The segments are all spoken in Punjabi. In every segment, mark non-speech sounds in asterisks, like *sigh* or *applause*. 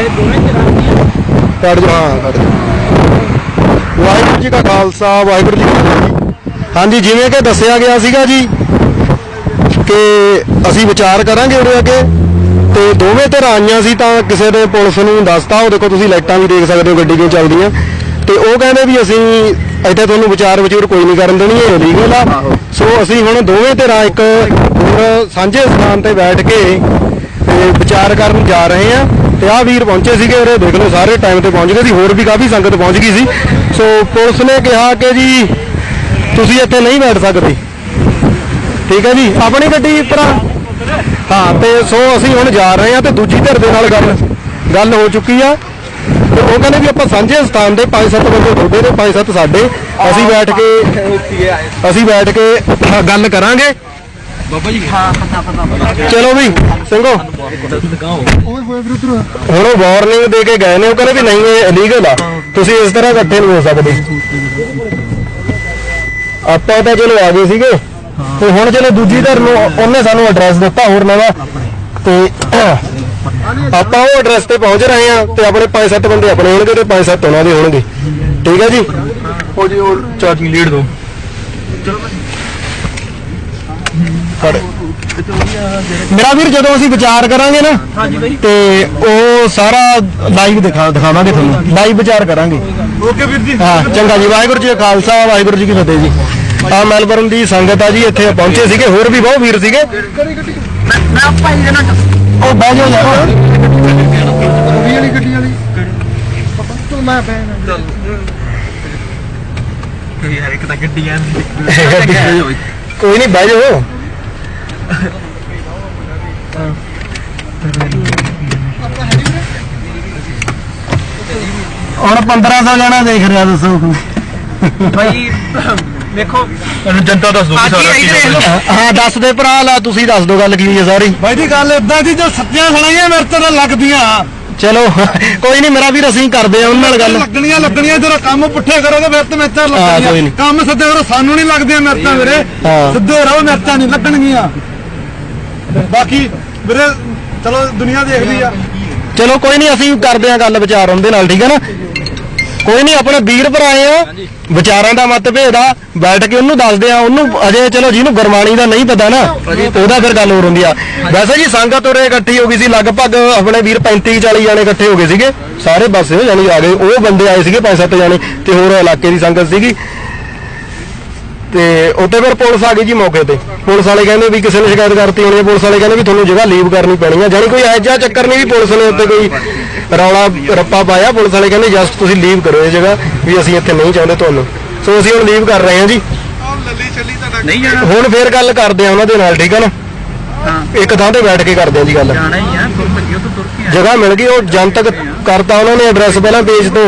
ਇਹ ਦੋਵੇਂ ਤਰ੍ਹਾਂ ਦੀਆਂ? ਕੱਢ ਜਾ ਹਾਂ ਕੱਢ ਜਾ। ਵਾਹਿਗੁਰੂ ਜੀ ਕਾ ਖਾਲਸਾ ਵਾਹਿਗੁਰੂ ਜੀ ਕੀ ਫਤਿਹ ਜੀ। ਹਾਂਜੀ ਜਿਵੇਂ ਕਿ ਦੱਸਿਆ ਗਿਆ ਸੀਗਾ ਜੀ ਕਿ ਅਸੀਂ ਵਿਚਾਰ ਕਰਾਂਗੇ ਉਹਦੇ ਅੱਗੇ ਤੇ ਦੋਵੇਂ ਧਿਰਾਂ ਆਈਆਂ ਸੀ ਤਾਂ ਕਿਸੇ ਨੇ ਪੁਲਿਸ ਨੂੰ ਦੱਸਤਾ ਉਹ ਦੇਖੋ ਤੁਸੀਂ ਲਾਈਟਾਂ ਵੀ ਦੇਖ ਸਕਦੇ ਹੋ ਗੱਡੀ ਕਿਉਂ ਚੱਲਦੀਆਂ। ਤੇ ਉਹ ਕਹਿੰਦੇ ਵੀ ਅਸੀਂ ਇੱਥੇ ਤੁਹਾਨੂੰ ਵਿਚਾਰ ਵਿਚੂਰ ਕੋਈ ਨਹੀਂ ਕਰਨ ਦੇਣੀ ਇਹ ਲੀਗਲ ਆ। ਸੋ ਅਸੀਂ ਹੁਣ ਦੋਵੇਂ ਧਿਰਾਂ ਇੱਕ ਹੋਰ ਸਾਂਝੇ ਸਥਾਨ ਤੇ ਬੈਠ ਕੇ ਵਿਚਾਰ ਕਰਨ ਜਾ ਰਹੇ ਆ ਤੇ ਆਹ ਵੀਰ ਪਹੁੰਚੇ ਸੀਗੇ ਉਰੇ ਦੇਖ ਲਓ ਸਾਰੇ ਟਾਈਮ ਤੇ ਪਹੁੰਚ ਗਏ ਸੀ ਹੋਰ ਵੀ ਕਾਫੀ ਸੰਗਤ ਪਹੁੰਚ ਗਈ ਸੀ। ਸੋ ਪੁਲਿਸ ਨੇ ਕਿਹਾ ਕਿ ਜੀ ਤੁਸੀਂ ਇੱਥੇ ਨਹੀਂ ਬੈਠ ਸਕਦੇ। ਠੀਕ ਹੈ ਜੀ? ਆਪਣੀ ਗੱਡੀ ਭਰਾ ਹਾਂ ਤੇ ਸੋ ਅਸੀਂ ਹੁਣ ਜਾ ਰਹੇ ਹਾਂ ਤੇ ਦੂਜੀ ਧਿਰ ਦੇ ਨਾਲ ਗੱਲ ਗੱਲ ਹੋ ਚੁੱਕੀ ਆ। ਤੇ ਉਹ ਕਹਿੰਦੇ ਵੀ ਆਪਾਂ ਸਾਂਝੇ ਸਥਾਨ ਦੇ 5-7 ਬੰਦੇ ਤੁਹਾਡੇ ਤੇ 5-7 ਸਾਡੇ। ਅਸੀਂ ਬੈਠ ਕੇ ਅਸੀਂ ਬੈਠ ਕੇ ਗੱਲ ਕਰਾਂਗੇ। ਬਾਬਾ ਜੀ। ਹਾਂ ਪਤਾ ਚਲੋ ਵੀ। ਸਿੰਘੋ। ਹੁਣ ਉਹ ਵਾਰਨਿੰਗ ਦੇ ਕੇ ਗਏ ਨੇ ਉਹ ਕਹਿੰਦੇ ਵੀ ਨਹੀਂ ਇਹ ਇਲੀਗਲ ਆ। ਤੁਸੀਂ ਇਸ ਤਰ੍ਹਾਂ ਇਕੱਠੇ ਨਹੀਂ ਹੋ ਸਕਦੇ। ਆਪਾਂ ਤਾਂ ਚਲੋ ਆ ਗਏ ਸੀਗੇ। ਤੇ ਹੁਣ ਚਲੋ ਦੂਜੀ ਧਰ ਨੂੰ ਉਹਨੇ ਸਾਨੂੰ ਐਡਰੈਸ ਦਿੱਤਾ ਹੋਰ ਨਵਾਂ। ਤੇ ਆਪਾਂ ਉਹ ਐਡਰੈਸ ਤੇ ਪਹੁੰਚ ਰਹੇ ਆ ਤੇ ਆਪਣੇ 5-7 ਬੰਦੇ ਆਪਣੇ ਹੋਣਗੇ ਤੇ 5-7 ਉਹਨਾਂ ਦੇ ਹੋਣਗੇ। ਠੀਕ ਹੈ ਜੀ? ਉਹ ਜੀ ਉਹ ਚਾਰਜਿੰਗ ਲੀਡ ਦੋ। ਫੜ ਮੇਰਾ ਵੀਰ ਜਦੋਂ ਅਸੀਂ ਵਿਚਾਰ ਕਰਾਂਗੇ ਨਾ ਤੇ ਉਹ ਸਾਰਾ ਲਾਈਵ ਦਿਖਾ ਦਿਖਾਵਾਂਗੇ ਤੁਹਾਨੂੰ। ਲਾਈਵ ਵਿਚਾਰ ਕਰਾਂਗੇ। ਓਕੇ ਵੀਰ ਜੀ। ਹਾਂ ਚੰਗਾ ਜੀ। ਵਾਹਿਗੁਰੂ ਜੀ ਕਾ ਖਾਲਸਾ ਵਾਹਿਗੁਰੂ ਜੀ ਕੀ ਫਤਿਹ ਜੀ। ਆ ਮੈਲਬਰਨ ਦੀ ਸੰਗਤ ਆ ਜੀ ਇੱਥੇ ਪਹੁੰਚੇ ਸੀਗੇ। ਹੋਰ ਵੀ ਬਹੁਤ ਵੀਰ ਸੀਗੇ। ਮੈਂ ਭਾਈ ਦੇ ਨਾਲ ਉਹ ਬਹਿ ਜਾਓ ਯਾਰ ਯਾਰ ਇੱਕ ਤਾਂ ਗੱਡੀਆਂ *laughs* ਕੋਈ ਨਹੀਂ ਬਹਿ ਜਾਓ। ਹੁਣ 1500 ਜਣਾ ਦੇਖ ਰਿਹਾ ਦੱਸੋ ਭਾਈ ਵੇਖੋ ਜਨਤਾ ਦੱਸ ਦੋ ਅੱਜ ਹੀ ਇੱਧਰ ਦੇਖ ਲਓ ਹਾਂ। ਦੱਸ ਦੇ ਭਰਾ ਲਾ ਤੁਸੀਂ ਦੱਸ ਦਿਓ ਗੱਲ ਕੀ ਹੈ ਸਾਰੀ। ਬਾਈ ਜੀ ਗੱਲ ਇਦਾਂ ਦੀ ਜੋ ਸੱਚੀਆਂ ਸੁਣਾਈਆਂ ਮੇਰੇ ਤੇ ਤਾਂ ਲੱਗਦੀਆਂ। ਚਲੋ ਕੋਈ ਨਹੀਂ ਮੇਰਾ ਵੀਰ ਅਸੀਂ ਕਰਦੇ ਆ ਉਹਨਾਂ ਨਾਲ ਗੱਲ। ਲੱਗਣੀਆਂ ਲੱਗਣੀਆਂ ਜਦੋਂ ਕੰਮ ਪੁੱਠੇ ਕਰੋਗੇ ਫਿਰ ਤੇ ਮੇਰੇ ਤੇ ਕੋਈ। ਲੱਗਣੀਆਂ। ਕੰਮ ਸਿੱਧੇ ਕਰੋ ਸਾਨੂੰ ਨਹੀਂ ਲੱਗਦੀਆਂ ਮਿਰਚਾਂ ਵੀਰੇ। ਹਾਂ। ਸਿੱਧੇ ਰਹੋ ਮਿਰਚਾਂ ਨਹੀਂ ਲੱਗਣਗੀਆਂ। ਬਾਕੀ ਵੀਰੇ ਚਲੋ ਦੁਨੀਆ ਦੇਖਦੀ ਆ। ਚਲੋ ਕੋਈ ਨਹੀਂ ਅਸੀਂ ਕਰਦੇ ਆ ਗੱਲ ਵਿਚਾਰ ਉਹਦੇ ਨਾਲ ਠੀਕ ਹੈ ਨਾ? ਕੋਈ ਨਹੀਂ ਆਪਣੇ ਵੀਰ ਭਰਾਏ ਆ। ਵਿਚਾਰਾਂ ਦਾ ਮਤਭੇਦ ਆ। ਬੈਠ ਕੇ ਉਹਨੂੰ ਦੱਸਦੇ ਆ ਉਹਨੂੰ ਅਜੇ ਚਲੋ ਜਿਹਨੂੰ ਗੁਰਬਾਣੀ ਦਾ ਨਹੀਂ ਪਤਾ ਨਾ ਉਹਦਾ ਫਿਰ ਗੱਲ ਹੋਰ ਹੁੰਦੀ ਆ। ਵੈਸੇ ਜੀ ਸੰਗਤ ਉਰੇ ਇਕੱਠੀ ਹੋ ਗਈ ਸੀ ਲਗਭਗ ਆਪਣੇ ਵੀਰ 35 40 ਜਾਣੇ ਇਕੱਠੇ ਹੋ ਗਏ ਸੀਗੇ। ਸਾਰੇ ਪਾਸੇ ਜਾਨੀ ਆ ਗਏ। ਉਹ ਬੰਦੇ ਆਏ ਸੀਗੇ ਪੰਜ ਸੱਤ ਜਾਣੇ ਤੇ ਹੋਰ ਇਲਾਕੇ ਦੀ ਸੰਗਤ ਸੀਗੀ। ਤੇ ਉੱਤੇ ਫਿਰ ਪੁਲਿਸ ਆ ਗਈ ਜੀ ਮੌਕੇ ਤੇ। ਪੁਲਿਸ ਵਾਲੇ ਕਹਿੰਦੇ ਵੀ ਕਿਸੇ ਨੇ ਸ਼ਿਕਾਇਤ ਕਰਤੀ ਹੋਣੀ ਹੈ ਪੁਲਿਸ ਵਾਲੇ ਕਹਿੰਦੇ ਵੀ ਤੁਹਾਨੂੰ ਜਗ੍ਹਾ ਲੀਵ ਕਰਨੀ ਪੈਣੀ ਹੈ ਜਾਨੀ ਕੋਈ ਇਹੋ ਜਿਹਾ ਚੱਕਰ ਨਹੀਂ ਵੀ ਪੁਲਿਸ ਨੇ ਉੱਤੇ ਕੋਈ ਰੌਲਾ ਰੱਪਾ ਪਾਇਆ। ਪੁਲਿਸ ਵਾਲੇ ਕਹਿੰਦੇ ਜਸਟ ਤੁਸੀਂ ਲੀਵ ਕਰੋ ਇਹ ਜਗ੍ਹਾ ਵੀ ਅਸੀਂ ਇੱਥੇ ਨਹੀਂ ਚਾਹੁੰਦੇ ਤੁਹਾਨੂੰ। ਸੋ ਅਸੀਂ ਹੁਣ ਲੀਵ ਕਰ ਰਹੇ ਹਾਂ ਜੀ। ਨਹੀਂ ਜਾਣਾ। ਹੁਣ ਫੇਰ ਗੱਲ ਕਰਦੇ ਆ ਉਹਨਾਂ ਦੇ ਨਾਲ ਠੀਕ ਹੈ ਨਾ? ਹਾਂ। ਇੱਕ ਥਾਂ ਤੇ ਬੈਠ ਕੇ ਕਰਦੇ ਆ ਜੀ ਗੱਲ। ਜਾਣਾ ਹੀ ਆ ਤੁਰ ਭੱਜਿਓ ਤੁਰ ਜਗ੍ਹਾ ਮਿਲ ਗਈ ਉਹ ਜਨਤਕ ਕਰਤਾ ਉਹਨਾਂ ਨੇ ਐਡਰੈਸ ਪਹਿਲਾਂ ਪੇਜ ਤੋਂ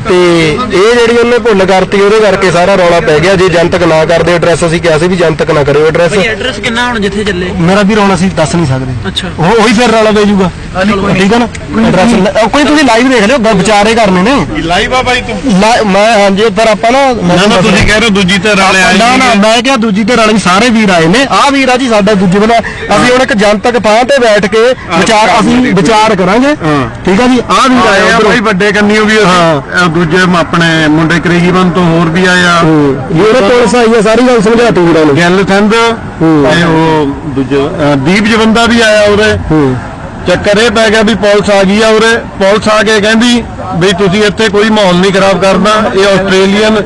ਤੇ ਇਹ ਜਿਹੜੀ ਉਹਨੇ ਭੁੱਲ ਕਰਤੀ ਉਹਦੇ ਕਰਕੇ ਸਾਰਾ ਰੌਲਾ ਪੈ ਗਿਆ ਜੇ ਜਨਤਕ ਨਾ ਕਰਦੇ ਐਡਰੈਸ ਅਸੀਂ ਕਿਹਾ ਸੀ ਵੀ ਜਨਤਕ ਨਾ ਕਰਿਓ ਐਡਰੈਸ ਐਡਰੈਸ ਕਿੰਨਾ ਹੁਣ ਜਿੱਥੇ ਚੱਲੇ? ਮੇਰਾ ਵੀ ਰੌਲਾ ਅਸੀਂ ਦੱਸ ਨਹੀਂ ਸਕਦੇ। ਅੱਛਾ। ਉਹ ਉਹੀ ਫਿਰ ਰੌਲਾ ਪੈ ਜਾਊਗਾ। ਠੀਕ ਹੈ ਨਾ? ਐਡਰੈਸ ਕੋਈ ਤੁਸੀਂ ਲਾਈਵ ਦੇਖ ਲਿਓ ਵਿਚਾਰੇ ਕਰਨੇ ਨੇ ਲਾਈਵ ਆ ਬਾਈ ਤੂੰ। ਲਾ- ਮੈਂ ਹਾਂਜੀ ਪਰ ਆਪਾਂ ਨਾ ਮੈਂ ਨਾ ਨਾ ਤੁਸੀਂ ਕਹਿ ਰਹੇ ਹੋ ਦੂਜੀ ਧਿਰ ਵਾਲੇ ਆਏ ਨਾ ਨਾ। ਮੈਂ ਕਿਹਾ ਦੂਜੀ ਧਿਰ ਵਾਲੇ ਵੀ ਸਾਰੇ ਵੀਰ ਆਏ ਨੇ। ਆਹ ਵੀਰ ਆ ਜੀ ਸਾਡਾ ਦੂਜੇ ਵੱਲੋਂ ਅਸੀਂ ਹੁਣ ਇੱਕ ਜਨਤਕ ਥਾਂ ਤੇ ਬੈਠ ਕੇ ਵਿਚਾਰ ਅਸੀਂ ਵਿਚਾਰ ਕਰਾਂਗੇ ਹਾਂ। ਠੀਕ ਆ ਜੀ ਆਹ ਵੀਰ ਆਏ ਆ। ਬਾਈ ਵੱਡੇ ਕੰਨੀਓ ਵੀ ਹਾਂ। ਦੂਜੇ ਆਪਣੇ ਮੁੰਡੇ ਕਰੇਗੀਬਨ ਤੋਂ ਹੋਰ ਵੀ ਆਏ ਆ ਇਹ ਪੁਲਿਸ ਆਈ ਹੈ ਸਾਰੀ ਗੱਲ ਸਮਝਾਤੀ ਵੀਰਾਂ ਨੂੰ ਗਿੱਲ ਥੰਦ। ਤੇ ਉਹ ਦੂਜੇ ਦੀਪ ਜਵੰਦਾ ਵੀ ਆਇਆ ਉਹਦੇ ਚੱਕਰ ਇਹ ਪੈ ਗਿਆ ਵੀ ਪੁਲਿਸ ਆ ਗਈ ਆ ਉਰੇ ਪੁਲਿਸ ਆ ਕੇ ਕਹਿੰਦੀ ਵੀ ਤੁਸੀਂ ਇੱਥੇ ਕੋਈ ਮਾਹੌਲ ਨਹੀਂ ਖਰਾਬ ਕਰਨਾ ਇਹ ਆਸਟ੍ਰੇਲੀਅਨ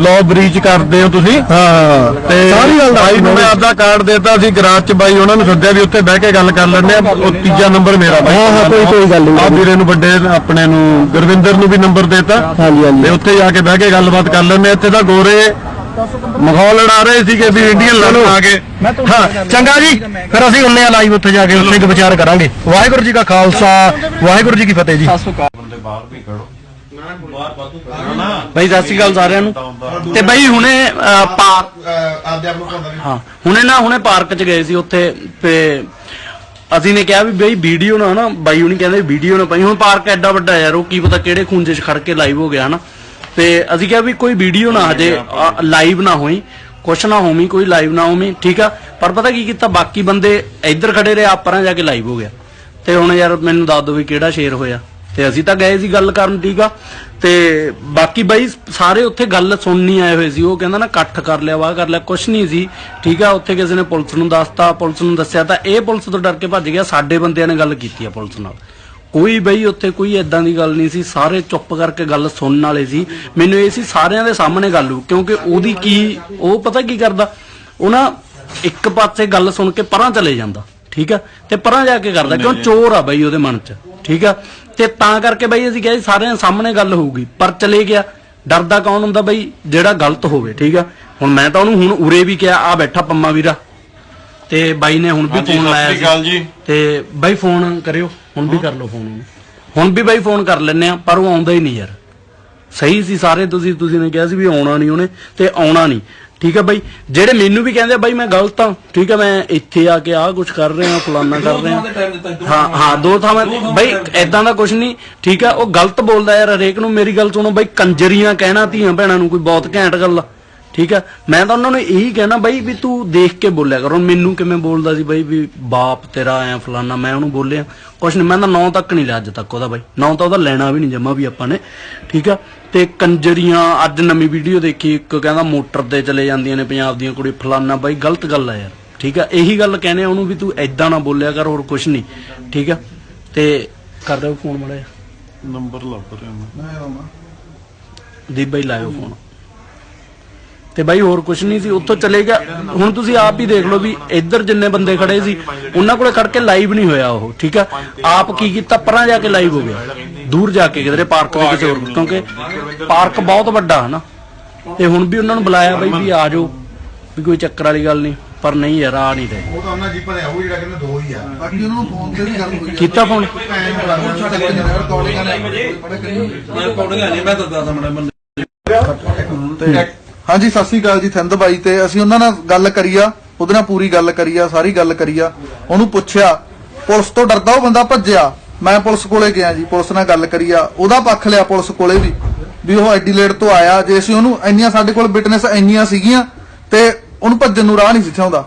ਲਾਅ ਬ੍ਰੀਚ ਕਰਦੇ ਹੋ ਤੁਸੀਂ। ਹਾਂ। ਤੇ ਸਾਰੀ ਗੱਲ ਬਾਈ ਨੂੰ ਮੈਂ ਆਪਦਾ ਕਾਰਡ ਦਿੱਤਾ ਸੀ ਗਰਾਜ ਚ ਬਾਈ ਉਹਨਾਂ ਨੂੰ ਸੱਦਿਆ ਵੀ ਉੱਥੇ ਬਹਿ ਕੇ ਗੱਲ ਕਰ ਲੈਂਦੇ ਆ। ਉਹ ਤੀਜਾ ਨੰਬਰ ਮੇਰਾ ਬਾਈ। ਹਾਂ, ਹਾਂ, ਕੋਈ- ਕੋਈ ਗੱਲ ਨਹੀਂ। ਆ ਵੀਰੇ ਨੂੰ ਵੱਡੇ ਆਪਣੇ ਨੂੰ ਗੁਰਵਿੰਦਰ ਨੂੰ ਵੀ ਨੰਬਰ ਦਿੱਤਾ। ਹਾਂਜੀ ਹਾਂਜੀ। ਤੇ ਉੱਥੇ ਜਾ ਕੇ ਬਹਿ ਕੇ ਗੱਲਬਾਤ ਕਰ ਲੈਂਦੇ ਆ। ਇੱਥੇ ਤਾਂ ਗੋਰੇ ਮਖੌਲ ਲੜਾ ਰਹੇ ਸੀਗੇ ਵੀ ਇੰਡੀਅਨ ਲੜਨ ਆ ਕੇ। ਹਾਂ ਚੰਗਾ ਜੀ। ਫਿਰ ਅਸੀਂ ਹੁੰਨੇ ਆ ਲਾਈਵ ਉੱਥੇ ਜਾ ਕੇ ਉੱਥੇ ਇੱਕ ਵਿਚਾਰ ਕਰਾਂਗੇ। ਵਾਹਿਗੁਰੂ ਜੀ ਕਾ ਖਾਲਸਾ। ਵਾਹਿਗੁਰੂ ਜੀ ਕੀ ਫਤਿਹ ਜੀ। ਭਾਈ ਸਤਿ ਸ਼੍ਰੀ ਅਕਾਲ ਸਾਰਿਆਂ ਨੂੰ। ਤੇ ਭਾਈ ਹੁਣੇ ਅਹ, ਪਾਰਕ ਹਾਂ ਹੁਣੇ ਨਾ ਹੁਣੇ ਪਾਰਕ 'ਚ ਗਏ ਸੀ ਉੱਥੇ ਤੇ ਅਸੀਂ ਨੇ ਕਿਹਾ ਵੀ ਬਈ ਵੀਡੀਓ ਨਾ ਨਾ ਬਾਈ ਹੁਣੀ ਕਹਿੰਦੇ ਵੀਡੀਓ ਨਾ ਪਾਈ। ਹੁਣ ਪਾਰਕ ਐਡਾ ਵੱਡਾ ਯਾਰ ਉਹ ਕੀ ਪਤਾ ਕਿਹੜੇ ਖੂੰਜੇ 'ਚ ਖੜ ਕੇ ਲਾਈਵ ਹੋ ਗਿਆ ਹਨਾ। ਤੇ ਅਸੀਂ ਕਿਹਾ ਵੀ ਕੋਈ ਵੀਡੀਓ ਨਾ ਹਜੇ ਲਾਈਵ ਨਾ ਹੋਈ। ਕੁਛ ਨਾ ਹੋਵੀ ਕੋਈ ਲਾਈਵ ਨਾ ਹੋਵੀ ਠੀਕ ਆ? ਪਰ ਪਤਾ ਕੀ ਕੀਤਾ ਬਾਕੀ ਬੰਦੇ ਇੱਧਰ ਖੜੇ ਰਹੇ ਆਪਰਾਂ ਜਾ ਕੇ ਲਾਈਵ ਹੋ ਗਿਆ। ਤੇ ਹੁਣ ਯਾਰ ਮੈਨੂੰ ਦੱਸ ਦਿਓ ਵੀ ਕਿਹੜਾ ਸ਼ੇਰ ਹੋਇਆ। ਤੇ ਅਸੀਂ ਤਾਂ ਗਏ ਸੀ ਗੱਲ ਕਰਨ ਠੀਕ ਤੇ ਬਾਕੀ ਬਾਈ ਸਾਰੇ ਉੱਥੇ ਗੱਲ ਸੁਣਨੀ ਆਏ ਹੋਏ ਸੀ। ਉਹ ਕਹਿੰਦਾ ਨਾ ਇਕੱਠ ਕਰ ਲਿਆ ਵਾਹ ਕਰ ਲਿਆ ਕੁਛ ਨਹੀਂ ਸੀ। ਠੀਕ ਆ ਉੱਥੇ ਕਿਸੇ ਨੇ ਪੁਲਿਸ ਨੂੰ ਦੱਸਤਾ ਪੁਲਿਸ ਨੂੰ ਦੱਸਿਆ ਤਾਂ ਇਹ ਪੁਲਿਸ ਤੋਂ ਡਰ ਕੇ ਭੱਜ ਗਿਆ। ਸਾਡੇ ਬੰਦਿਆਂ ਨੇ ਗੱਲ ਕੀਤੀ ਆ ਪੁਲਿਸ ਨਾਲ। ਕੋਈ ਬਈ ਉੱਥੇ ਕੋਈ ਐਦਾਂ ਦੀ ਗੱਲ ਨਹੀਂ ਸੀ। ਸਾਰੇ ਚੁੱਪ ਕਰਕੇ ਗੱਲ ਸੁਣਨ ਵਾਲੇ ਸੀ। ਮੈਨੂੰ ਇਹ ਸੀ ਸਾਰਿਆਂ ਦੇ ਸਾਹਮਣੇ ਗੱਲ ਹੋ ਕਿਉਂਕਿ ਉਹਦੀ ਕੀ ਉਹ ਪਤਾ ਕੀ ਕਰਦਾ? ਉਹ ਨਾ ਇੱਕ ਪਾਸੇ ਗੱਲ ਸੁਣ ਕੇ ਪਰਾਂ ਚਲੇ ਜਾਂਦਾ। ਠੀਕ ਆ ਤੇ ਪਰਾਂ ਜਾ ਕੇ ਕਰਦਾ ਕਿਉਂ? ਚੋਰ ਆ ਬਈ ਉਹਦੇ ਮਨ 'ਚ। ਠੀਕ ਆ ਤੇ ਤਾਂ ਕਰਕੇ ਬਈ ਅਸੀਂ ਕਿਹਾ ਸੀ ਸਾਰਿਆਂ ਸਾਹਮਣੇ ਗੱਲ ਹੋਊਗੀ ਪਰ ਚਲੇ ਗਿਆ। ਡਰਦਾ ਕੌਣ ਹੁੰਦਾ ਬਈ? ਜਿਹੜਾ ਗਲਤ ਹੋਵੇ ਠੀਕ ਆ? ਹੁਣ ਮੈਂ ਤਾਂ ਉਹਨੂੰ ਹੁਣ ਉਰੇ ਵੀ ਕਿਹਾ ਆ ਬੈਠਾ ਪੰਮਾ ਵੀਰਾ। ਤੇ ਬਾਈ ਨੇ ਹੁਣ ਵੀ ਹਾਂਜੀ, ਫੋਨ ਸਤਿ ਲਾਇਆ ਸ਼੍ਰੀ ਸੀ। ਅਕਾਲ ਜੀ। ਤੇ ਬਾਈ ਫੋਨ ਕਰਿਓ ਹੁਣ ਵੀ ਕਰ ਲਓ ਫੋਨ ਉਹਨੂੰ। ਹੁਣ ਵੀ ਬਾਈ ਫੋਨ ਕਰ ਲੈਨੇ ਆ ਪਰ ਉਹ ਆਉਂਦਾ ਹੀ ਨਹੀਂ ਯਾਰ। ਸਹੀ ਸੀ ਸਾਰੇ ਤੁਸੀਂ ਤੁਸੀਂ ਨੇ ਕਿਹਾ ਸੀ ਵੀ ਆਉਣਾ ਨਹੀਂ ਉਹਨੇ ਤੇ ਆਉਣਾ ਨਹੀਂ। ਠੀਕ ਹੈ ਬਾਈ? ਜਿਹੜੇ ਮੈਨੂੰ ਵੀ ਕਹਿੰਦੇ ਆ ਬਾਈ ਮੈਂ ਗਲਤ ਆ। ਠੀਕ ਹੈ ਮੈਂ ਇੱਥੇ ਆ ਕੇ ਆਹ ਕੁਝ ਕਰ ਰਿਹਾ ਫਲਾਨਾ ਕਰ ਰਿਹਾ। ਹਾਂ ਹਾਂ ਦੋ ਥਾਵਾਂ ਬਾਈ ਐਦਾਂ ਦਾ ਕੁਝ ਨਹੀਂ। ਠੀਕ ਹੈ ਉਹ ਗਲਤ ਬੋਲਦਾ ਯਾਰ ਹਰੇਕ ਨੂੰ ਮੇਰੀ ਗੱਲ ਸੁਣੋ। ਬਾਈ ਕੰਜਰੀਆਂ ਕਹਿਣਾ ਧੀਆਂ ਭੈਣਾਂ ਨੂੰ ਕੋਈ ਬਹੁਤ ਘੈਂਟ ਗੱਲ ਆ। ਠੀਕ ਆ ਮੈਂ ਤਾਂ ਉਹਨਾਂ ਨੂੰ ਇਹੀ ਕਹਿਣਾ ਬਾਈ ਵੀ ਤੂੰ ਦੇਖ ਕੇ ਬੋਲਿਆ ਕਰ। ਹੁਣ ਮੈਨੂੰ ਕਿਵੇਂ ਬੋਲਦਾ ਸੀ ਬਾਈ ਵੀ ਬਾਪ ਤੇਰਾ ਐ ਫਲਾਨਾ ਮੈਂ ਉਹਨੂੰ ਬੋਲਿਆ। ਕੁਛ ਨਹੀਂ ਮੈਂ ਤਾਂ ਨਾਂ ਤੱਕ ਨਹੀਂ ਲਿਆ ਅੱਜ ਤੱਕ ਉਹਦਾ ਬਾਈ। ਨਾਂ ਤਾਂ ਉਹਦਾ ਲੈਣਾ ਵੀ ਨਹੀਂ ਜਮਾ ਵੀ ਆਪਾਂ ਨੇ। ਠੀਕ ਆ ਤੇ ਕੰਜਰੀਆਂ ਅੱਜ ਨਵੀਂ ਵੀਡੀਓ ਦੇਖੀ ਇੱਕ ਕਹਿੰਦਾ ਮੋਟਰ ਤੇ ਚਲੇ ਜਾਂਦੀਆਂ ਨੇ ਪੰਜਾਬ ਦੀਆਂ ਕੁੜੀ ਫਲਾਨਾ ਬਾਈ ਗਲਤ ਗੱਲ ਆ ਯਾਰ ਠੀਕ ਆ? ਇਹੀ ਗੱਲ ਕਹਿੰਦੇ ਆ ਉਹਨੂੰ ਵੀ ਤੂੰ ਐਦਾਂ ਨਾ ਬੋਲਿਆ ਕਰ ਹੋਰ ਕੁਛ ਨਹੀਂ ਠੀਕ ਆ? ਤੇ ਕਰ ਦਿਓ ਫੋਨ ਮੜਿਆ ਨੰਬਰ ਲੱਭ ਰਿਹਾ ਮੈਂ। ਦੀਪ ਬਾਈ ਲਾਇਓ ਫੋਨ ਤੇ ਬਾਈ ਹੋਰ ਕੁਝ ਨਹੀਂ ਸੀ ਉੱਥੋਂ ਚਲੇ ਗਿਆ। ਹੁਣ ਤੁਸੀਂ ਆਪ ਹੀ ਦੇਖ ਲਓ ਵੀ ਇੱਧਰ ਜਿੰਨੇ ਬੰਦੇ ਖੜੇ ਸੀ ਉਹਨਾਂ ਕੋਲੇ ਖੜ ਕੇ ਲਾਈਵ ਨਹੀਂ ਹੋਇਆ ਉਹ ਠੀਕ ਆ? ਆਪ ਕੀ ਕੀਤਾ? ਪਰਾਂ ਜਾ ਕੇ ਲਾਈਵ ਹੋ ਗਿਆ। ਦੂਰ ਜਾ ਕੇ ਕਿਧਰੇ ਪਾਰਕ ਦੇ ਕਿਸੇ ਹੋਰ ਕਿਉਂਕਿ ਪਾਰਕ ਬਹੁਤ ਵੱਡਾ ਹੈ ਨਾ ਤੇ ਹੁਣ ਵੀ ਉਹਨਾਂ ਨੂੰ ਬੁਲਾਇਆ ਬਾਈ ਵੀ ਆ ਜਾਓ ਵੀ ਕੋਈ ਚੱਕਰ ਵਾਲੀ ਗੱਲ ਨਹੀਂ ਪਰ ਨਹੀਂ ਯਾਰ ਆ ਨਹੀਂ ਰਹੇ। ਉਹ ਤਾਂ ਉਹਨਾਂ ਜੀਪਾਂ ਦੇ ਉਹ ਜਿਹੜਾ ਕਹਿੰਦੇ ਦੋ ਹੀ ਆ। ਬਾਕੀ ਉਹਨਾਂ ਨੂੰ ਫੋਨ ਤੇ ਵੀ ਗੱਲ ਹੋਈ ਕੀਤਾ ਫੋਨ ਹਾਂਜੀ, ਸਤਿ ਸ੍ਰੀ ਅਕਾਲ ਜੀ, ਥਿੰਦ ਬਾਈ ਤੇ। ਅਸੀਂ ਉਹਨਾਂ ਨਾਲ ਗੱਲ ਕਰੀ ਆ ਉਹਦੇ ਨਾਲ ਪੂਰੀ ਗੱਲ ਕਰੀ ਆ ਸਾਰੀ ਗੱਲ ਕਰੀ ਆ ਉਹਨੂੰ ਪੁੱਛਿਆ, ਪੁਲਿਸ ਤੋਂ ਡਰਦਾ ਉਹ ਬੰਦਾ ਭੱਜਿਆ? ਮੈਂ ਪੁਲਿਸ ਕੋਲੇ ਗਿਆ ਜੀ, ਪੁਲਿਸ ਨਾਲ ਗੱਲ ਕਰੀ ਆ ਉਹਦਾ ਪੱਖ ਲਿਆ ਪੁਲਿਸ ਕੋਲੇ ਵੀ ਵੀ ਉਹ ਐਡੀਲੇਡ ਤੋਂ ਆਇਆ। ਜੇ ਅਸੀਂ ਉਹਨੂੰ ਇੰਨੀਆਂ, ਸਾਡੇ ਕੋਲ ਵਿਟਨੈਸ ਇੰਨੀਆਂ ਸੀਗੀਆਂ, ਤੇ ਉਹਨੂੰ ਭੱਜਣ ਨੂੰ ਰਾਹ ਨਹੀਂ ਸੀ ਚਾਹੁੰਦਾ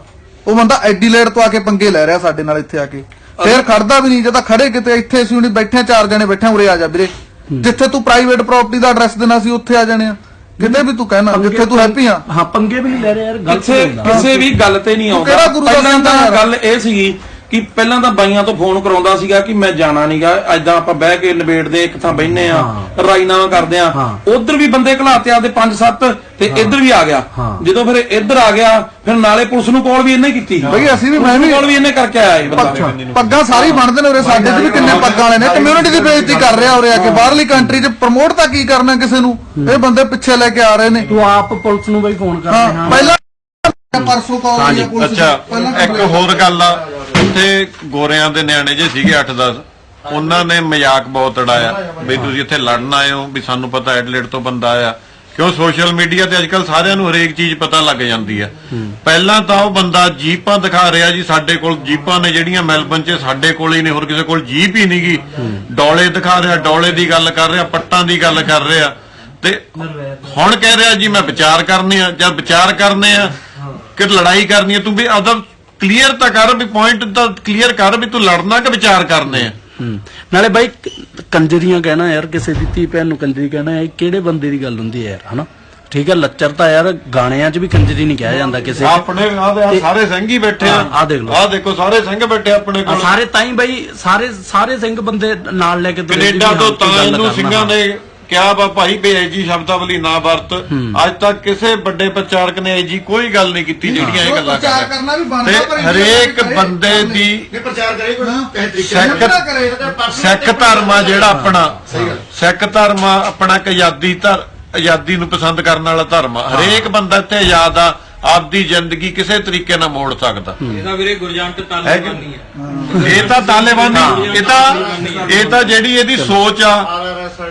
ਉਹ ਬੰਦਾ ਐਡੀਲੇਡ ਤੋਂ ਆ ਕੇ ਪੰਗੇ ਲੈ ਰਿਹਾ ਸਾਡੇ ਨਾਲ ਇੱਥੇ ਆ ਕੇ। ਫੇਰ ਖੜਦਾ ਵੀ ਨਹੀਂ, ਜੇ ਤਾਂ ਖੜੇ ਕਿਤੇ, ਇੱਥੇ ਅਸੀਂ ਹੁਣੀ ਬੈਠੇ, ਚਾਰ ਜਣੇ ਬੈਠੇ ਉਰੇ ਆ ਜਾ ਵੀਰੇ। ਜਿੱਥੇ ਤੂੰ ਪ੍ਰਾਈਵੇਟ ਪ੍ਰਾਪਰਟੀ ਦਾ ਐਡਰੈਸ ਦੇਣਾ ਸੀ, ਉੱਥੇ ਆ ਜਾਣੇ ਆ। ਕਿਤੇ ਵੀ ਤੂੰ ਕਹਿਣਾ ਜਿੱਥੇ ਤੂੰ ਹੈਪੀ ਆ। ਹਾਂ ਪੰਗੇ ਵੀ ਨਹੀਂ ਲੈ ਰਹੇ ਯਾਰ ਗਲਤ ਕਿਸੇ ਵੀ ਗੱਲ ਤੇ ਨਹੀਂ ਆਉਂਦਾ। ਕਿਹੜਾ ਗੁਰੂ ਦਾ ਪਹਿਲਾਂ ਤਾਂ? ਗੱਲ ਇਹ ਸੀਗੀ ਕਿ ਪਹਿਲਾਂ ਤਾਂ ਬਾਈਆਂ ਤੋਂ ਫੋਨ ਕਰਾਉਂਦਾ ਸੀਗਾ ਕਿ ਮੈਂ ਜਾਣਾ ਨਹੀਂਗਾ ਐਦਾਂ ਆਪਾਂ ਬਹਿ ਕੇ ਨਿਬੇੜਦੇ ਇੱਕ ਥਾਂ ਬੈਠਨੇ ਆ ਰਾਈਨਾਮਾ ਕਰਦੇ ਆ। ਉਧਰ ਵੀ ਬੰਦੇ ਘਲਾਤੇ ਆਪਦੇ 5-7 ਤੇ ਇੱਧਰ ਵੀ ਆ ਗਿਆ। ਜਦੋਂ ਫਿਰ ਇੱਧਰ ਆ ਗਿਆ ਫਿਰ ਨਾਲੇ ਪੁਲਿਸ ਨੂੰ ਕਾਲ ਵੀ ਇਹਨੇ ਕੀਤੀ। ਬਈ ਅਸੀਂ ਵੀ ਮੈਂ ਵੀ ਕਾਲ ਵੀ ਇਹਨੇ ਕਰਕੇ ਆਇਆ ਇਹ ਬੰਦਾ। ਪੱਗ- ਸਾਰੀ ਬਣਦੇ ਨੇ ਉਰੇ ਸਾਡੇ 'ਚ ਵੀ ਕਿੰਨੇ ਪੱਗਾਂ ਵਾਲੇ ਨੇ। ਕਮਿਊਨਿਟੀ ਦੀ ਬੇਇੱਜ਼ਤੀ ਕਰ ਰਿਹਾ ਉਰੇ ਆ ਕੇ। ਬਾਹਰਲੀ ਕੰਟਰੀ 'ਚ ਪ੍ਰਮੋਟ ਤਾਂ ਕੀ ਕਰਨਾ ਕਿਸੇ ਨੂੰ? ਇਹ ਬੰਦੇ ਪਿੱਛੇ ਲੈ ਕੇ ਆ ਰਹੇ ਨੇ। ਤੂੰ ਆਪ ਪੁਲਿਸ ਨੂੰ ਬਾਈ ਫੋਨ ਕਰ ਹਾਂ। ਪਹਿਲਾਂ ਪਰਸੋਂ ਕਾਲ ਦੀ ਅੱਛਾ ਇੱਕ ਹੋਰ ਗੱਲ ਆ ਉੱਥੇ ਗੋਰਿਆਂ ਦੇ ਨਿਆਣੇ ਜੇ ਸੀਗੇ 8-10 ਉਹਨਾਂ ਨੇ ਮਜ਼ਾਕ ਬਹੁਤ ਉਡਾਇਆ ਵੀ ਤੁਸੀਂ ਇੱਥੇ ਲੜਨ ਆਏ ਹੋ ਵੀ ਸਾਨੂੰ ਪਤਾ ਐਡਲੇਟ ਤੋਂ ਬੰਦਾ ਆਇਆ। ਕਿਉਂ ਸੋਸ਼ਲ ਮੀਡੀਆ ਤੇ ਅੱਜਕੱਲ ਸਾਰਿਆਂ ਨੂੰ ਹਰੇਕ ਚੀਜ਼ ਪਤਾ ਲੱਗ ਜਾਂਦੀ ਆ। ਪਹਿਲਾਂ ਤਾਂ ਉਹ ਬੰਦਾ ਜੀਪਾਂ ਦਿਖਾ ਰਿਹਾ ਜੀ ਸਾਡੇ ਕੋਲ ਜੀਪਾਂ ਨੇ ਜਿਹੜੀਆਂ ਮੈਲਬਨ 'ਚ ਸਾਡੇ ਕੋਲ ਹੀ ਨੇ ਹੋਰ ਕਿਸੇ ਕੋਲ ਜੀਪ ਹੀ ਨਹੀਂਗੀ ਡੋਲੇ ਦਿਖਾ ਰਿਹਾ ਡੋਲੇ ਦੀ ਗੱਲ ਕਰ ਰਿਹਾ ਪੱਟਾਂ ਦੀ ਗੱਲ ਕਰ ਰਿਹਾ। ਤੇ ਹੁਣ ਕਹਿ ਰਿਹਾ ਜੀ ਮੈਂ ਵਿਚਾਰ ਕਰਨੇ ਆ ਜਦ ਵਿਚਾਰ ਕਰਨੇ ਆ ਕਿ ਲੜਾਈ ਕਰਨੀ ਹੈ ਤੂੰ ਵੀ ਆਪਦਾ ਕਲੀਅਰ ਤਾਂ ਕਰ ਵੀ ਪੁਆਇੰਟ ਤਾਂ ਕਲੀਅਰ ਕਰ ਵੀ ਤੂੰ ਲੜਨਾ ਕਿ ਵਿਚਾਰ ਕਰਨੇ ਆ। ਨਾਲੇ ਬਾਈ ਕੰਜਰੀਆਂ ਕਹਿਣਾ ਯਾਰ ਕਿਸੇ ਦੀ ਧੀ ਭੈਣ ਨੂੰ ਕੰਜਰੀ ਕਹਿਣਾ ਇਹ ਕਿਹੜੇ ਬੰਦੇ ਦੀ ਗੱਲ ਹੁੰਦੀ ਹੈ ਯਾਰ ਹਨਾ? ਠੀਕ ਹੈ ਲੱਚਰ ਤਾਂ ਯਾਰ ਗਾਣਿਆਂ 'ਚ ਵੀ ਕੰਜਰੀ ਨਹੀਂ ਕਿਹਾ ਜਾਂਦਾ ਕਿਸੇ ਆਪਣੇ ਆਹ ਸਾਰੇ ਸਿੰਘ ਹੀ ਬੈਠੇ ਆ। ਆਹ ਦੇਖ ਲਓ। ਆਹ ਦੇਖੋ ਸਾਰੇ ਸਿੰਘ ਬੈਠੇ ਆਪਣੇ ਕੋਲ। ਸਾਰੇ ਤਾਂ ਹੀ ਬਾਈ ਸਾਰੇ ਸਾਰੇ ਸਿੰਘ ਬੰਦੇ ਨਾਲ ਲੈ ਕੇ ਕੈਨੇਡਾ ਤੋਂ ਤਾਂ ਇਹਨੂੰ ਸਿੰਘਾਂ ਨੇ ਕਿਹਾ ਵਾ ਭਾਈ ਬੇਇੱਜ਼ਤੀ ਸ਼ਬਦਾਵਲੀ ਨਾ ਵਰਤ। ਅੱਜ ਤੱਕ ਕਿਸੇ ਵੱਡੇ ਪ੍ਰਚਾਰਕ ਨੇ ਜੀ ਕੋਈ ਗੱਲ ਨਹੀਂ ਕੀਤੀ ਜਿਹੜੀਆਂ ਇਹ ਗੱਲਾਂ ਪ੍ਰਚਾਰ ਕਰ ਕਰਨਾ ਵੀ ਤੇ ਬਣਦਾ ਪਰ ਹਰੇਕ ਬੰਦੇ ਦੀ ਇਹ ਪ੍ਰਚਾਰ ਕਰੇ ਕੋਈ ਕਿਸੇ ਤਰੀਕੇ ਸਿੱਖ ਸਿੱਖ ਧਰਮ ਆ ਜਿਹੜਾ ਆਪਣਾ। ਸਿੱਖ ਧਰਮ ਆ ਆਪਣਾ ਇੱਕ ਆਜ਼ਾਦੀ ਧਰ ਆਜ਼ਾਦੀ ਨੂੰ ਪਸੰਦ ਕਰਨ ਵਾਲਾ ਧਰਮ ਆ। ਹਰੇਕ ਬੰਦਾ ਇੱਥੇ ਆਜ਼ਾਦ ਆ। ਆਪਦੀ ਜ਼ਿੰਦਗੀ ਕਿਸੇ ਤਰੀਕੇ ਨਾਲ ਮੋੜ ਸਕਦਾ। ਇਹਦਾ ਵੀਰੇ ਗੁਰਜੰਟ ਹੈ? ਤਾਲਿਬਾਨੀ ਹੈ ਇਹ ਤਾਂ ਤਾਲਿਬਾਨੀ ਇਹ ਤਾਂ ਇਹ ਤਾਂ ਜਿਹੜੀ ਇਹਦੀ ਸੋਚ ਆ।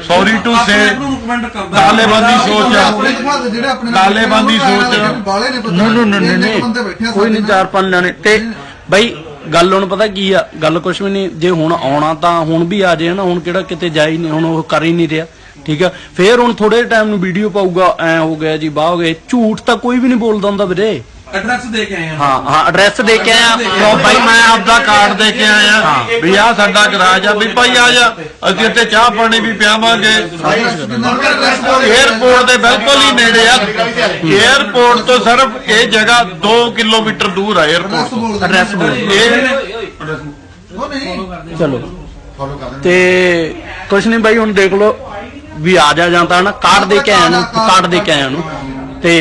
ਸੌਰੀ ਟੂ ਸੇ ਨੂੰ ਤਾਲਿਬਾਨੀ ਸੋਚ ਆ। ਜਿਹੜੇ ਆਪਣੇ ਤਾਲਿਬਾਨੀ ਸੋਚ। ਨੇ ਨਹੀਂ ਨਹੀਂ। ਨਹੀਂ ਨਹੀਂ ਕੋਈ ਨਹੀਂ ਚਾਰ ਪੰਜ ਜਾਣੇ। ਤੇ ਬਾਈ ਗੱਲ ਹੁਣ ਪਤਾ ਕੀ ਆ? ਗੱਲ ਕੁਛ ਵੀ ਨਹੀਂ। ਜੇ ਹੁਣ ਆਉਣਾ ਤਾਂ ਹੁਣ ਵੀ ਆ ਜੇ ਨਾ ਹੁਣ ਕਿਹੜਾ ਕਿਤੇ ਜਾ ਹੀ ਨਹੀਂ ਹੁਣ ਉਹ ਕਰ ਹੀ ਨਹੀਂ ਰਿਹਾ। ਠੀਕ ਆ? ਫੇਰ ਹੁਣ ਥੋੜੇ ਟਾਈਮ ਨੂੰ ਵੀਡੀਓ ਪਾਊਗਾ ਐ ਹੋ ਗਿਆ ਜੀ ਬਾਹ ਹੋ ਗਿਆ। ਝੂਠ ਤਾਂ ਕੋਈ ਵੀ ਨਹੀਂ ਬੋਲਦਾ ਹੁੰਦਾ ਵੀਰੇ। ਐਡਰੈਸ ਦੇ ਕੇ ਆਏ ਆ। ਹਾਂ ਹਾਂ ਐਡਰੈਸ ਦੇ ਕੇ ਆਇਆ। ਲੋ ਭਾਈ ਮੈਂ ਆਪਦਾ ਕਾਰਡ ਦੇ ਕੇ ਆਇਆ। ਵੀ ਆ ਸਾਡਾ ਗਰਾਜ ਆ। ਵੀ ਭਾਈ ਆ ਜਾ। ਅਸੀਂ ਇੱਥੇ ਚਾਹ ਪਾਣੀ ਵੀ ਪਿਆਵਾਂਗੇ। 에어ਪੋਰਟ ਦੇ ਬਿਲਕੁਲ ਹੀ ਨੇੜੇ ਆ। ਏਅਰਪੋਰਟ ਤੋਂ ਸਿਰਫ ਇਹ ਜਗ੍ਹਾ 2 ਕਿਲੋਮੀਟਰ ਦੂਰ ਆ ਏਅਰਪੋਰਟ ਐਡਰੈਸ ਬੋਲ ਚਲੋ। ਤੇ ਕੁਛ ਨਹੀਂ ਭਾਈ ਹੁਣ ਦੇਖ ਲਓ। ਵੀ ਆ ਜਾ ਜਾਂ ਤਾਂ ਨਾ ਕਾਰਡ ਦੇ ਕੇ ਆਇਆ ਨੂੰ ਕਾਰਡ ਦੇ ਕੇ ਆਇਆ ਨੂੰ। ਤੇ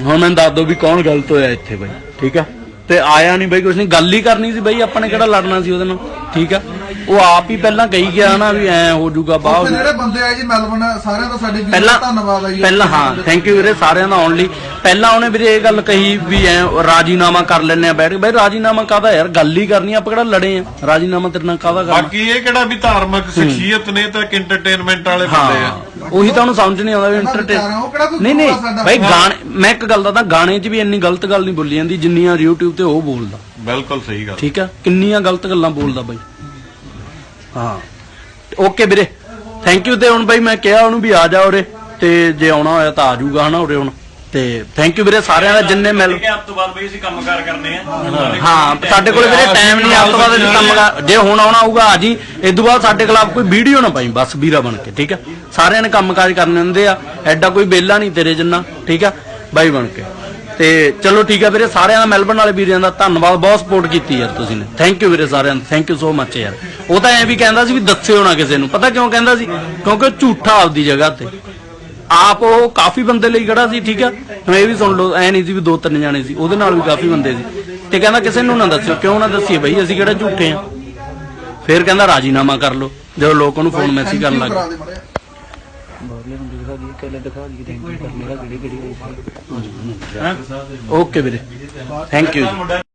ਹੁਣ ਮੈਨੂੰ ਦੱਸ ਦੋ ਵੀ ਕੌਣ ਗਲਤ ਹੋਇਆ ਇੱਥੇ ਬਾਈ ਠੀਕ ਆ? ਤੇ ਆਇਆ ਨਹੀਂ ਬਾਈ ਕੁਛ ਨਹੀਂ ਗੱਲ ਹੀ ਕਰਨੀ ਸੀ ਬਾਈ ਆਪਾਂ ਨੇ ਕਿਹੜਾ ਲੜਨਾ ਸੀ ਉਹਦੇ ਨਾਲ ਠੀਕ ਆ? ਉਹ ਆਪ ਹੀ ਪਹਿਲਾਂ ਕਹੀ ਗਿਆ ਨਾ ਵੀ ਐ ਹੋ ਜਾਊਗਾ ਬਾਹ ਹੋ। ਜਿਹੜੇ ਬੰਦੇ ਆਏ ਜੀ ਮੈਲਬਨ ਸਾਰਿਆਂ ਦਾ ਸਾਡੇ ਵੀਰ ਦਾ ਪਹਿਲਾਂ ਧੰਨਵਾਦ ਆ ਜੀ। ਪਹਿਲਾਂ ਹਾਂ ਥੈਂਕ ਯੂ ਵੀਰੇ ਸਾਰਿਆਂ ਦਾ ਆਉਣ ਲਈ। ਪਹਿਲਾਂ ਉਹਨੇ ਵੀਰੇ ਇਹ ਗੱਲ ਕਹੀ ਵੀ ਐ ਰਾਜੀਨਾਮਾ ਕਰ ਲੈਣੇ ਆ ਬੈਠ ਕੇ। ਬਈ ਰਾਜੀਨਾਮਾ ਕਾਹਦਾ ਯਾਰ? ਗੱਲ ਹੀ ਕਰਨੀ ਆ, ਆਪਾਂ ਕਿਹੜਾ ਲੜੇ ਆ? ਰਾਜੀਨਾਮਾ ਤੇਰੇ ਨਾਲ ਕਾਹਦਾ ਕਰਨਾ? ਬਾਕੀ ਇਹ ਕਿਹੜਾ ਵੀ ਧਾਰਮਿਕ ਸ਼ਖਸੀਅਤ ਨੇ ਤਾਂ ਐਂਟਰਟੇਨਮੈਂਟ ਵਾਲੇ ਬੰਦੇ ਆ। ਉਹੀ ਤਾਂ ਉਹਨੂੰ ਸਮਝ ਨਹੀਂ ਆਉਂਦਾ ਵੀ ਕੋਈ ਨਹੀਂ ਨਹੀਂ ਭਾਈ ਗਾਣੇ ਮੈਂ ਇੱਕ ਗੱਲ ਦੱਸਦਾ ਗਾਣੇ 'ਚ ਵੀ ਇੰਨੀ ਗਲਤ ਗੱਲ ਨਹੀਂ ਬੋਲੀ ਜਾਂਦੀ ਜਿੰਨੀਆਂ YouTube ਤੇ ਉਹ ਬੋਲਦਾ। ਬਿਲਕੁਲ ਸਹੀ ਗੱਲ। ਠੀਕ ਆ? ਕਿੰਨੀਆਂ ਗਲਤ ਗੱਲਾਂ ਬੋਲਦਾ ਬਾਈ। ਹਾਂ। ਓਕੇ ਵੀਰੇ। ਥੈਂਕ ਯੂ ਤੇ ਹੁਣ ਬਾਈ ਮੈਂ ਕਿਹਾ ਉਹਨੂੰ ਵੀ ਆ ਜਾ ਉਰੇ ਤੇ ਜੇ ਆਉਣਾ ਹੋਇਆ ਤਾਂ ਆ ਜਾਊਗਾ ਹਨਾ ਉਰੇ ਹੁਣ। ਤੇ ਥੈਂਕ ਯੂ ਵੀਰੇ ਸਾਰਿਆਂ ਦਾ ਜਿੰਨੇ ਮਿਲ ਕਿ ਆਪ ਤੋਂ ਬਾਅਦ ਬਈ ਅਸੀਂ ਕੰਮਕਾਰ ਕਰਨੇ ਆ। ਹਾਂ। ਸਾਡੇ ਕੋਲ ਵੀਰੇ ਟਾਈਮ ਨਹੀਂ ਆਪ ਤੋਂ ਬਾਅਦ ਅਸੀਂ ਕੰਮ ਕਰ ਜੇ ਹੁਣ ਆਉਣਾ ਹੋਊਗਾ ਆ ਜੀ ਇਸ ਤੋਂ ਬਾਅਦ ਸਾਡੇ ਖਿਲਾਫ ਕੋਈ ਵੀਡੀਓ ਨਾ ਪਾਈ ਬਸ ਵੀਰਾ ਬਣ ਕੇ ਠੀਕ ਆ? ਸਾਰਿਆਂ ਨੇ ਕੰਮਕਾਜ ਕਰਨੇ ਹੁੰਦੇ ਆ ਐਡਾ ਕੋਈ ਬੇਲਾ ਨਹੀਂ ਤੇਰੇ ਜਿੰਨਾ ਠੀਕ ਆ? ਬਾਈ ਬਣ ਕੇ। ਤੇ ਚਲੋ ਠੀਕ ਆ ਵੀਰੇ, ਸਾਰਿਆਂ ਦਾ ਮੈਲਬਨ ਵਾਲੇ ਵੀਰਿਆਂ ਦਾ ਧੰਨਵਾਦ, ਬਹੁਤ ਸਪੋਰਟ ਕੀਤੀ ਯਾਰ ਤੁਸੀਂ ਨੇ। ਥੈਂਕ ਯੂ ਵੀਰੇ ਸਾਰਿਆਂ ਦਾ ਥੈਂਕ ਯੂ ਸੋ ਮੱਚ ਯਾਰ। ਉਹ ਤਾਂ ਐ ਵੀ ਕਹਿੰਦਾ ਸੀ ਵੀ ਦੱਸਿਓ ਨਾ ਕਿਸੇ ਨੂੰ। ਪਤਾ ਕਿਉਂ ਕਹਿੰਦਾ ਸੀ? ਕਿਉਂਕਿ ਉਹ ਝੂਠਾ ਆਪਦੀ ਜਗ੍ਹਾ ਤੇ। ਆਪ ਉਹ ਕਾਫੀ ਬੰਦੇ ਲਈ ਖੜਾ ਸੀ, ਠੀਕ ਆ? ਹੁਣ ਇਹ ਵੀ ਸੁਣ ਲਓ, ਐ ਨਹੀਂ ਸੀ ਵੀ ਦੋ ਤਿੰਨ ਜਾਣੇ ਸੀ, ਉਹਦੇ ਨਾਲ ਵੀ ਕਾਫੀ ਬੰਦੇ ਸੀ। ਤੇ ਕਹਿੰਦਾ ਕਿਸੇ ਨੂੰ ਨਾ ਦੱਸਿਓ, ਕਿਉਂ ਨਾ ਦੱਸੀਏ ਬਈ, ਅਸੀਂ ਕਿਹੜਾ ਝੂਠੇ ਆ? ਫਿਰ ਕਹਿੰਦਾ ਰਾਜੀਨਾਮਾ ਕਰ ਲਓ। ਜਦੋਂ ਲੋਕ ਉਹਨੂੰ ਫੋਨ ਮੈਸੇਜ ਕਰਨ ਲੱਗ ਗਏ। ਕਰਾ ਗਏ ਦੇ ਮਾੜਾ ਜਿਹਾ। ਓਕੇ ਵੀਰੇ। Thank you